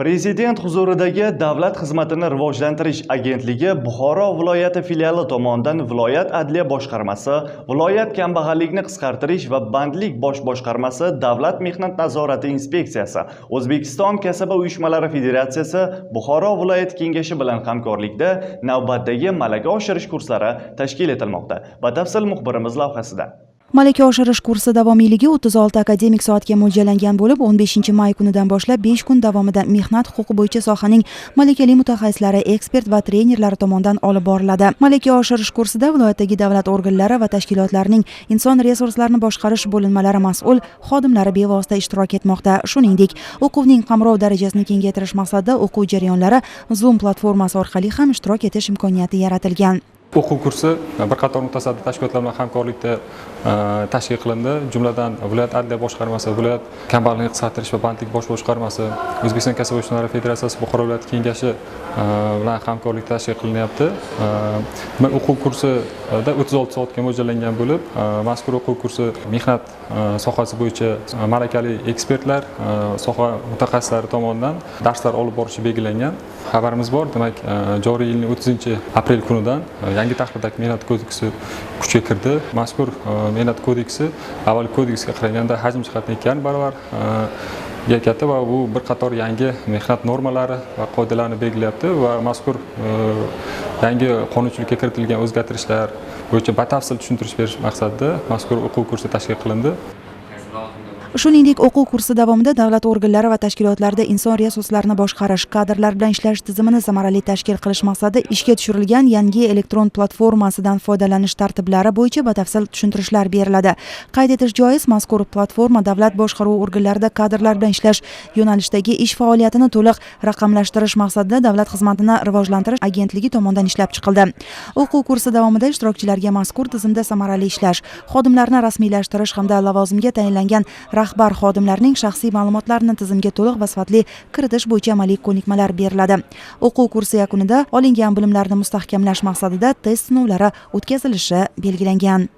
Prezident huzuridagi Davlat xizmatini rivojlantirish agentligi Buxoro viloyati filiali tomonidan viloyat adliya boshqarmasi, viloyat kambag'allikni qisqartirish va bandlik bosh boshqarmasi, Davlat mehnat nazorati inspeksiyasi, O'zbekiston kasaba uyushmalari federatsiyasi Buxoro viloyati kengashi bilan hamkorlikda navbatdagi malaka oshirish kurslari tashkil etilmoqda. Batafsil muxbirimiz lavhasida. Malaka oshirish kursi davomiyligi 36 akademik soatga mo'ljallangan bo'lib, 15 may kunidan boshlab 5 kun davomida mehnat huquqi bo'yicha sohaning malakali mutaxassislari, ekspert va trenerlari tomonidan olib boriladi. Malaka oshirish kursida viloyatdagi davlat organlari va tashkilotlarining inson resurslarini boshqarish bo'linmalari mas'ul xodimlari bevosita ishtirok etmoqda. Shuningdek, o'quvning qamrov darajasini kengaytirish maqsadida o'quv jarayonlari Zoom platformasi orqali ham ishtirok etish imkoniyati yaratilgan. O'quv kursi e, bir qator mutasaddi tashkilotlar bilan hamkorlikda e, tashkil qilindi. Jumladan viloyat adliya boshqarmasi viloyat kambag'allikni qisqartirish va bandlik bosh boshqarmasi o'zbekiston kasaba uyushmalari federatsiyasi buxoro viloyati kengashi e, bilan hamkorlikda tashkil qilinyapti. E, o'quv kursida o'ttiz olti soatga mo'ljallangan bo'lib mazkur o'quv kursi mehnat sohasi bo'yicha malakali ekspertlar soha mutaxassislari tomonidan darslar olib borishi belgilangan. Xabarimiz bor demak joriy yilning o'ttizinchi aprel kunidan yangi tahrirdagi mehnat kodeksi kuchga kirdi. Mazkur e, mehnat kodeksi avvalgi kodeksga qaraganda hajm jihatdan ikki yarim barobar ga e, katta va bu bir qator yangi mehnat normalari va qoidalarini belgilayapti va mazkur e, yangi qonunchilikka kiritilgan o'zgartirishlar bo'yicha batafsil tushuntirish berish maqsadida mazkur o'quv kursi tashkil qilindi. Shuningdek, o'quv kursi davomida davlat organlari va tashkilotlarida inson resurslarini boshqarish, kadrlar bilan ishlash tizimini samarali tashkil qilish maqsadida ishga tushirilgan yangi elektron platformasidan foydalanish tartiblari bo'yicha batafsil tushuntirishlar beriladi. Qayd etish joiz, mazkur platforma davlat boshqaruvi organlarida kadrlar bilan ishlash yo'nalishidagi ish faoliyatini to'liq raqamlashtirish maqsadida Davlat xizmatini rivojlantirish agentligi tomonidan ishlab chiqildi. O'quv kursi davomida ishtirokchilarga mazkur tizimda samarali ishlash, xodimlarni rasmiylashtirish hamda lavozimga tayinlangan rahbar xodimlarning shaxsiy ma'lumotlarini tizimga to'liq va sifatli kiritish bo'yicha amaliy ko'nikmalar beriladi. O'quv kursi yakunida olingan bilimlarni mustahkamlash maqsadida test sinovlari o'tkazilishi belgilangan.